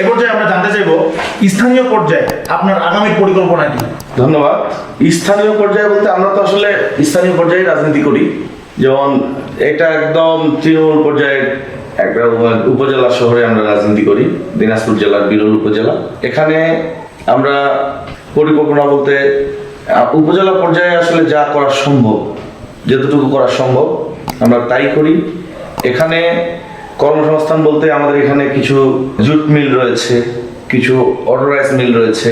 এ পর্যায়ে আমরা জানতে চাইব, স্থানীয় পর্যায়ে আপনার আগামী পরিকল্পনা কি? ধন্যবাদ। স্থানীয় পর্যায়ে বলতে আমরা তো আসলে স্থানীয় পর্যায়ে রাজনীতি করি। যেমন এটা একদম তৃণমূল পর্যায়ে একটা উপজেলা শহরে আমরা রাজনীতি করি, দিনাজপুর জেলার বিরল উপজেলা। এখানে আমরা পরিকল্পনা বলতে উপজেলা পর্যায়ে আসলে যা করা সম্ভব, যতটুকু করা সম্ভব আমরা তাই করি। এখানে কর্মসংস্থান বলতে আমাদের এখানে কিছু জুট মিল রয়েছে কিছু অটোরাইস মিল রয়েছে।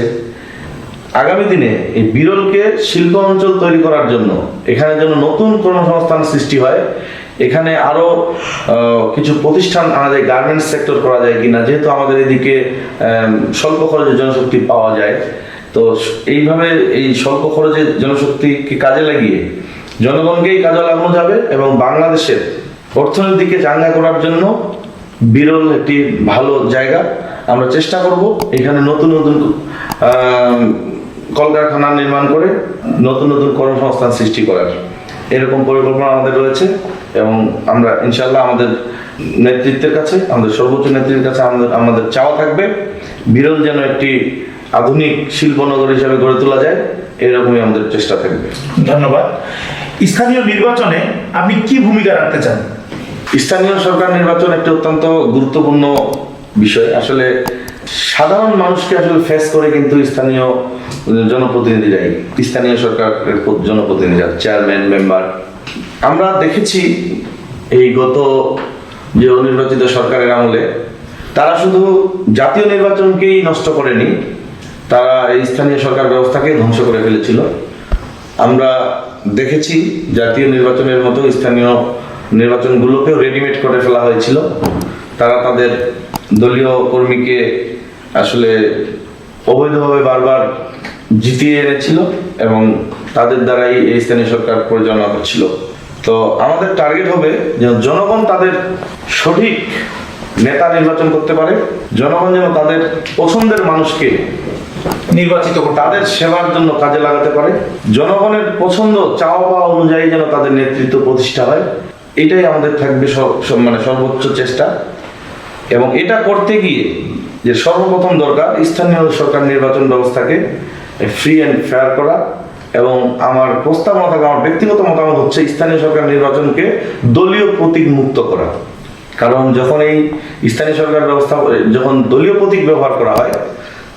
আগামী দিনে এই বিরলকে শিল্প অঞ্চল তৈরি করার জন্য এখানে যেন নতুন কর্মসংস্থান সৃষ্টি হয় এখানে আরও আহ, কিছু প্রতিষ্ঠান যায় গার্মেন্টস সেক্টর করা যায় কিনা যেহেতু আমাদের এদিকে স্বল্প খরচে জনশক্তি পাওয়া যায় তো এইভাবে এই স্বল্প খরচে জনশক্তিকে কাজে লাগিয়ে জনগণকেই কাজে লাগানো যাবে এবং বাংলাদেশের অর্থনীতিকে চাঙ্গা করার জন্য বিরল একটি ভালো জায়গা আমরা চেষ্টা করব এখানে নতুন নতুন কলকারখানা নির্মাণ করে নতুন নতুন কর্মসংস্থান সৃষ্টি করার এরকম পরিকল্পনা আমাদের রয়েছে এবং আমরা ইনশাল্লাহ আমাদের নেতৃত্বের কাছে, আমাদের সর্বোচ্চ নেতৃত্বের কাছে আমাদের আমাদের চাওয়া থাকবে। বিরল যেন একটি আধুনিক শিল্পনগর হিসাবে গড়ে তোলা যায়, এরকমই আমাদের চেষ্টা থাকবে। ধন্যবাদ। স্থানীয় নির্বাচনে আপনি কি ভূমিকা রাখতে চান? স্থানীয় সরকার নির্বাচন একটি অত্যন্ত গুরুত্বপূর্ণ বিষয়। আসলে সাধারণ মানুষকে আসলে ফেস করে কিন্তু স্থানীয় জনপ্রতিনিধিরাই, স্থানীয় সরকারের জনপ্রতিনিধিরা চেয়ারম্যান মেম্বার আমরা দেখেছি এই গত যে অনির্বাচিত সরকারের আমলে, তারা শুধু জাতীয় নির্বাচনকেই নষ্ট করেনি, তারা এই স্থানীয় সরকার ব্যবস্থাকে ধ্বংস করে ফেলেছিল। আমরা দেখেছি জাতীয় নির্বাচনের মতো স্থানীয় নির্বাচনগুলোকেও রেডিমেড করে ফেলা হয়েছিল। তারা তাদের দলীয় কর্মীকে আসলে অবৈধভাবে বারবার জিতিয়ে এনেছিল এবং তাদের দ্বারাই এই স্থানীয় সরকার পরিচালনা করছিল। তো আমাদের টার্গেট হবে যেন জনগণ তাদের সঠিক নেতা নির্বাচন করতে পারে, জনগণ যেন তাদের পছন্দের মানুষকে নির্বাচিত তাদের সেবার জন্য কাজে লাগাতে পারে, জনগণের পছন্দ, চাওয়া পাওয়া অনুযায়ী যেন তাদের নেতৃত্ব প্রতিষ্ঠা হয়। এটাই আমাদের থাকবে মানে সর্বোচ্চ চেষ্টা। এবং এটা করতে গিয়ে যে সর্বপ্রথম দরকার স্থানীয় সরকার নির্বাচন ব্যবস্থাকে ফ্রি অ্যান্ড ফেয়ার করা এবং আমার প্রস্তাব থাকে আমার ব্যক্তিগত মতামত হচ্ছে স্থানীয় সরকার নির্বাচনকে দলীয় প্রতীক মুক্ত করা। কারণ যখন এই স্থানীয় সরকার ব্যবস্থা, যখন দলীয় প্রতীক ব্যবহার করা হয়,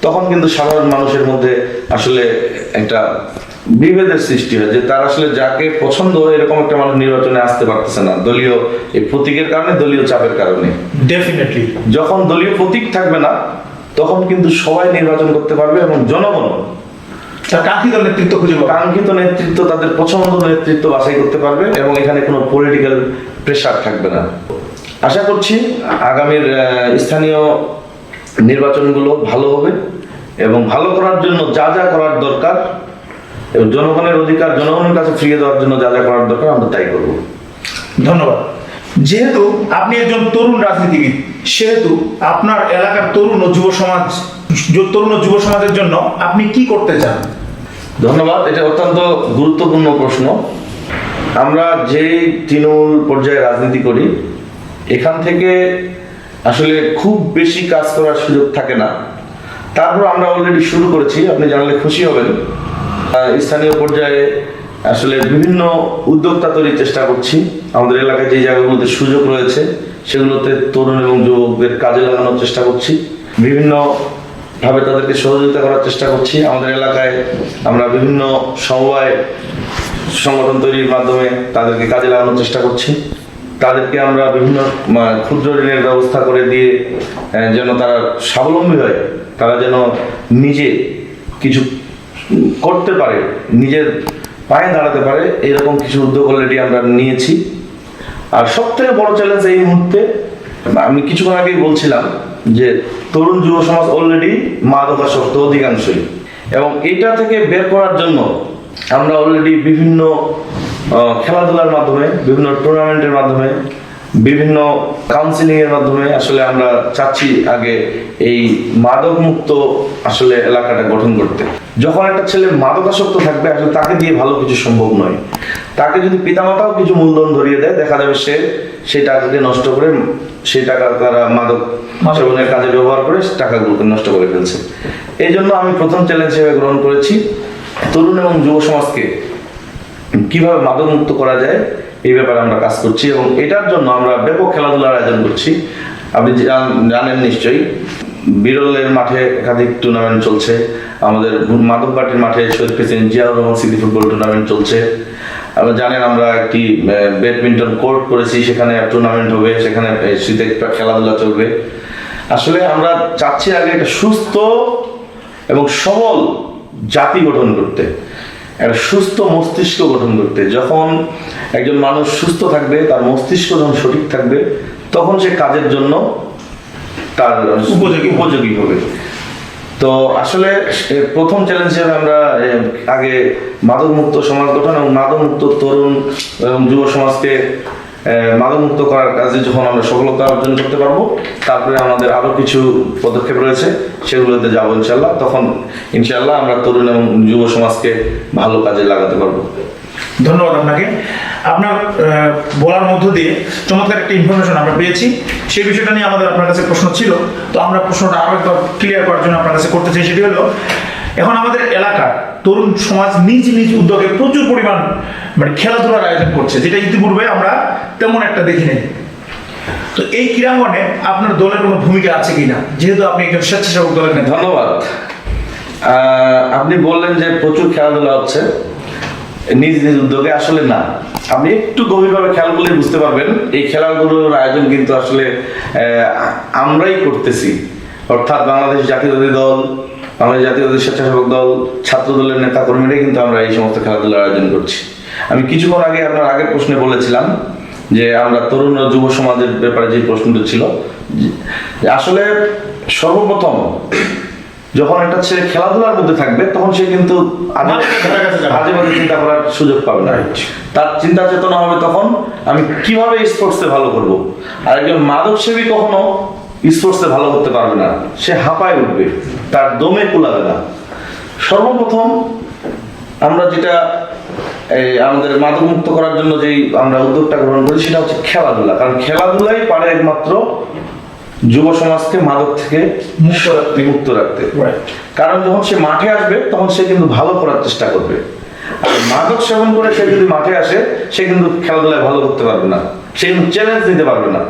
তখন কিন্তু সাধারণ মানুষের মধ্যে আসলে একটা বিভেদের সৃষ্টি হয় যে তার আসলে যাকে পছন্দ এরকম একটা মানুষ নির্বাচনে আসতে পারতেছে না। দলীয় এই প্রতীকের কারণে দলীয় চাপের কারণে। ডেফিনেটলি যখন দলীয় প্রতীক থাকবে না তখন কিন্তু সবাই নির্বাচন করতে পারবে এবং জনগণ কাঙ্ক্ষিত নেতৃত্ব খুঁজে পাবেন কাঙ্ক্ষিত নেতৃত্ব তাদের পছন্দ নেতৃত্ব বাছাই করতে পারবে এবং এখানে কোনো পলিটিক্যাল প্রেশার থাকবে না। আশা করছি আগামীর স্থানীয় নির্বাচনগুলো ভালো হবে এবং ভালো করার জন্য যা যা করার দরকার এবং জনগণের অধিকার জনগণের কাছে ফিরিয়ে দেওয়ার জন্য যা যা করার দরকার আমরা তাই করব। ধন্যবাদ। যেহেতু আপনি একজন তরুণ রাজনীতিবিদ সেহেতু আপনার এলাকার তরুণ ও যুব সমাজ তরুণ ও যুব সমাজের জন্য আপনি কি করতে চান? ধন্যবাদ এটা অত্যন্ত গুরুত্বপূর্ণ প্রশ্ন। আমরা যে তৃণমূল পর্যায়ে রাজনীতি করি এখান থেকে আসলে খুব বেশি কাজ করার সুযোগ থাকে না। তারপর আমরা অলরেডি শুরু করেছি আপনি জানলে খুশি হবেন। স্থানীয় পর্যায়ে আসলে বিভিন্ন উদ্যোক্তা তৈরির চেষ্টা করছি। আমাদের এলাকায় যে জায়গাগুলোতে সুযোগ রয়েছে, সেগুলোতে তরুণ এবং যুবকদের কাজে লাগানোর চেষ্টা করছি। বিভিন্ন ভাবে তাদেরকে সহযোগিতা করার চেষ্টা করছি। আমাদের এলাকায় আমরা বিভিন্ন সমবায় সংগঠন তৈরির মাধ্যমে তাদেরকে কাজে লাগানোর চেষ্টা করছি। তাদেরকে আমরা বিভিন্ন ক্ষুদ্র ঋণের ব্যবস্থা করে দিয়ে যেন তারা স্বাবলম্বী হয়, তারা যেন নিজে কিছু করতে পারে, নিজের পায়ে দাঁড়াতে পারে, এরকম কিছু উদ্যোগ অলরেডি আমরা নিয়েছি। আর সব থেকে বড় চ্যালেঞ্জ এই মুহূর্তে, আমি কিছুক্ষণ আগেই বলছিলাম যে তরুণ যুব সমাজ অলরেডি মাদকাসক্ত অধিকাংশই। এবং এটা থেকে বের করার জন্য আমরা অলরেডি বিভিন্ন খেলাধুলার মাধ্যমে, বিভিন্ন টুর্নামেন্টের মাধ্যমে বিভিন্ন কাউন্সিলিং এর মাধ্যমে আসলে আমরা চাচ্ছি আগে এই মাদক মুক্ত আসলে এলাকাটা গঠন করতে যখন একটা ছেলে মাদকাসক্ত থাকবে আসলে তাকে দিয়ে ভালো কিছু সম্ভব নয় তাকে যদি পিতামাতাও কিছু মূলধন ধরিয়ে দেয় দেখা যাবে সে সেই টাকাকে নষ্ট করে সেই টাকা তারা মাদক। সেবনের কাজে ব্যবহার করে টাকাগুলোকে নষ্ট করে ফেলছে এই জন্য আমি প্রথম চ্যালেঞ্জ হিসেবে গ্রহণ করেছি তরুণ এবং যুব সমাজকে কীভাবে মাদক মুক্ত করা যায়, এই ব্যাপারে আমরা কাজ করছি এবং এটার জন্য আমরা ব্যাপক খেলাধুলার আয়োজন করছি। আপনি জানেন নিশ্চয়ই, বিরলের মাঠে একাধিক টুর্নামেন্ট চলছে। আমাদের মাদকবাটির মাঠে শহীদ president Ziaur Rahman football tournament চলছে। আপনারা জানেন আমরা একটি ব্যাডমিন্টন কোর্ট করেছি, সেখানে টুর্নামেন্ট হবে, সেখানে শীতে খেলাধুলা চলবে। আসলে আমরা চাচ্ছি আগে একটা সুস্থ এবং সবল জাতি গঠন করতে। একটা সুস্থ মস্তিষ্ক গঠন করতে যখন একজন মানুষ সুস্থ থাকবে তার মস্তিষ্ক যখন সঠিক থাকবে তখন সে কাজের জন্য তার উপযোগী। উপযোগী হবে তো আসলে প্রথম চ্যালেঞ্জ হিসেবে আমরা আগে মাদক মুক্ত সমাজ গঠন এবং মাদক মুক্ত তরুণ এবং যুব সমাজকে মাদক মুক্ত করার কাজে যখন আমরা সফলতা অর্জন করতে পারব, তারপরে আমাদের আরও কিছু পদক্ষেপ রয়েছে সেগুলোতে যাব ইনশাল্লাহ তখন ইনশাল্লাহ আমরা তরুণ এবং যুব সমাজকে ভালো কাজে লাগাতে পারব। ধন্যবাদ আপনাকে। আপনার বলার মধ্য দিয়ে চমৎকার একটা ইনফরমেশন আমরা পেয়েছি। সেই বিষয়টা নিয়ে আমাদের আপনার কাছে প্রশ্ন ছিল। তো আমরা প্রশ্নটা আরও একবার ক্লিয়ার করার জন্য আপনার কাছে করতে চাই, সেটি হলো, এখন আমাদের এলাকার তরুণ সমাজ নিজ নিজ উদ্যোগে প্রচুর পরিমাণ মানে খেলাধুলার আয়োজন করছে, যেটা ইতিপূর্বে আমরা তেমন একটা দেখি নাই তো এই ক্রীড়াঙ্গনে আপনার দলের কোনো ভূমিকা আছে কিনা? যেহেতু আপনি একজন স্বেচ্ছাসেবক দলের ধন্যবাদ। আপনি বললেন যে প্রচুর খেলাধুলা হচ্ছে। নিজ নিজ উদ্যোগে আসলে না। আপনি একটু গভীরভাবে খেয়াল করলে বুঝতে পারবেন, এই খেলাগুলোর আয়োজন কিন্তু আসলে আমরাই করতেছি। অর্থাৎ বাংলাদেশ জাতীয়তাবাদী দল বাংলাদেশ জাতীয়তাবাদী স্বেচ্ছাসেবক দল ছাত্র দলের নেতা কর্মীরাই কিন্তু আমরা এই সমস্ত খেলাধুলার আয়োজন করছি। আমি কিছুক্ষণ আগে আপনার আগের প্রশ্নে বলেছিলাম যে আমরা তরুণ ও যুব সমাজের ব্যাপারে যে প্রশ্নটা ছিল আসলে সর্বপ্রথম যখন একটা ছেলে খেলাধুলার মধ্যে থাকবে তখন সে কিন্তু। আজে বাজে চিন্তা করার সুযোগ পাবে না। তার চিন্তা চেতনা হবে তখন আমি কীভাবে স্পোর্টসে ভালো করব? আর একজন মাদক সেবী কখনো স্পোর্টসে ভালো করতে পারবে না। সে হাঁপায় উঠবে তার দমে কুলাবে না। সর্বপ্রথম আমরা যেটা এই আমাদের মাদক মুক্ত করার জন্য যেই আমরা উদ্যোগটা গ্রহণ করি সেটা হচ্ছে খেলাধুলা। কারণ খেলাধুলাই পারে একমাত্র যুব সমাজকে মাদক থেকে মুক্ত রাখতে। কারণ যখন সে মাঠে আসবে তখন সে কিন্তু ভালো করার চেষ্টা করবে। আর মাদক সেবন করে সে যদি মাঠে আসে সে কিন্তু খেলাধুলায় ভালো করতে পারবে না। সে চ্যালেঞ্জ দিতে পারবে না।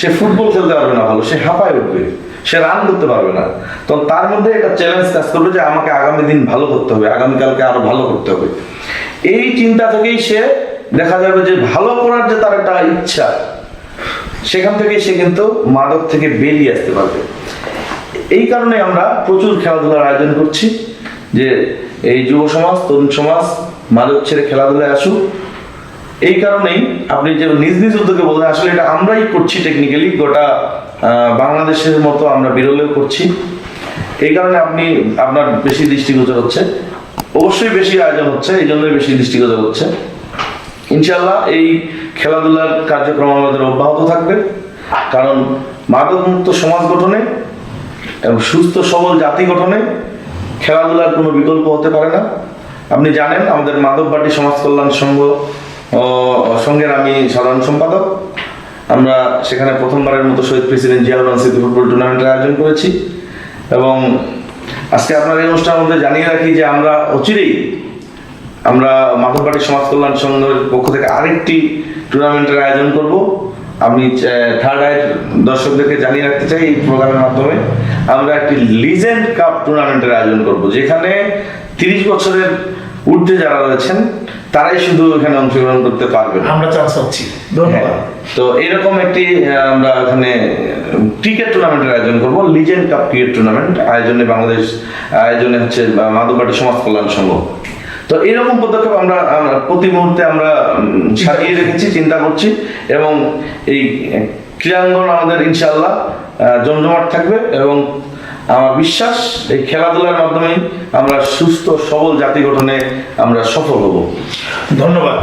সে ফুটবল খেলতে পারবে না ভালো, সে হাঁপায় উঠবে, সে রান করতে পারবে না। তো তার মধ্যে একটা চ্যালেঞ্জ কাজ করবে যে আমাকে আগামী দিন ভালো করতে হবে, আগামীকালকে আরও ভালো করতে হবে। এই চিন্তা থেকেই সে দেখা যাবে যে ভালো করার যে তার একটা ইচ্ছা, সেখান থেকে সে কিন্তু মাদক থেকে বেরিয়ে আসতে পারবে। এই কারণে আমরা প্রচুর খেলাধুলার আয়োজন করছি যে এই যুব সমাজ, তরুণ সমাজ, মাদক ছেড়ে খেলাধুলায় আসুক। এই কারণেই আপনি যে নিজ নিজ উদ্যোগে বললেন, আসলে এটা আমরাই করছি টেকনিক্যালি গোটা বাংলাদেশের মতো আমরা বিরলেও করছি। এই কারণে আপনি, আপনার বেশি দৃষ্টিগোচর হচ্ছে। অবশ্যই বেশি আয়োজন হচ্ছে, এই জন্যই বেশি দৃষ্টিগোচর হচ্ছে। ইনশাল্লাহ এই খেলাধুলার কার্যক্রম আমাদের অব্যাহত থাকবে। কারণ মাদকমুক্ত সমাজ গঠনে এবং সুস্থ সবল জাতি গঠনে খেলাধুলার কোনো বিকল্প হতে পারে না। আপনি জানেন, আমাদের মাদকবাটি সমাজ কল্যাণ সংঘ সংঘের আমি সাধারণ সম্পাদক। আমরা সেখানে প্রথমবারের মতো শহীদ প্রেসিডেন্ট জিয়াউর রহমান ফুটবল টুর্নামেন্টের আয়োজন করেছি। এবং আজকে আপনার এই অনুষ্ঠানের মধ্যে জানিয়ে রাখি যে আমরা অচিরেই আমরা মাধববাড়ি সমাজ কল্যাণ সংঘের পক্ষ থেকে আরেকটি টুর্নামেন্টের আয়োজন করব। আমি থার্ড আইয়ের দর্শকদেরকে জানিয়ে রাখতে চাই এই প্রোগ্রামের মাধ্যমে। আমরা একটি লিজেন্ড কাপ টুর্নামেন্টের আয়োজন করব, যেখানে তিরিশ বছরের ঊর্ধ্বে যারা রয়েছেন তারাই শুধু এখানে অংশগ্রহণ করতে পারবে আমরা চান্স পাচ্ছি। ধন্যবাদ। হ্যাঁ। তো এরকম একটি আমরা এখানে ক্রিকেট টুর্নামেন্টের আয়োজন করব লিজেন্ড কাপ ক্রিকেট টুর্নামেন্ট আয়োজনে বাংলাদেশ আয়োজনে হচ্ছে মাদুবাটি সমাজ কল্যাণ সংঘ। তো এরকম পদক্ষেপ আমরা প্রতি মুহূর্তে আমরা সাজিয়ে রেখেছি চিন্তা করছি এবং এই ক্রীড়াঙ্গন আমাদের ইনশাল্লাহ জমজমাট থাকবে এবং আমার বিশ্বাস এই খেলাধুলার মাধ্যমে আমরা সুস্থ সবল জাতি গঠনে আমরা সফল হব। ধন্যবাদ।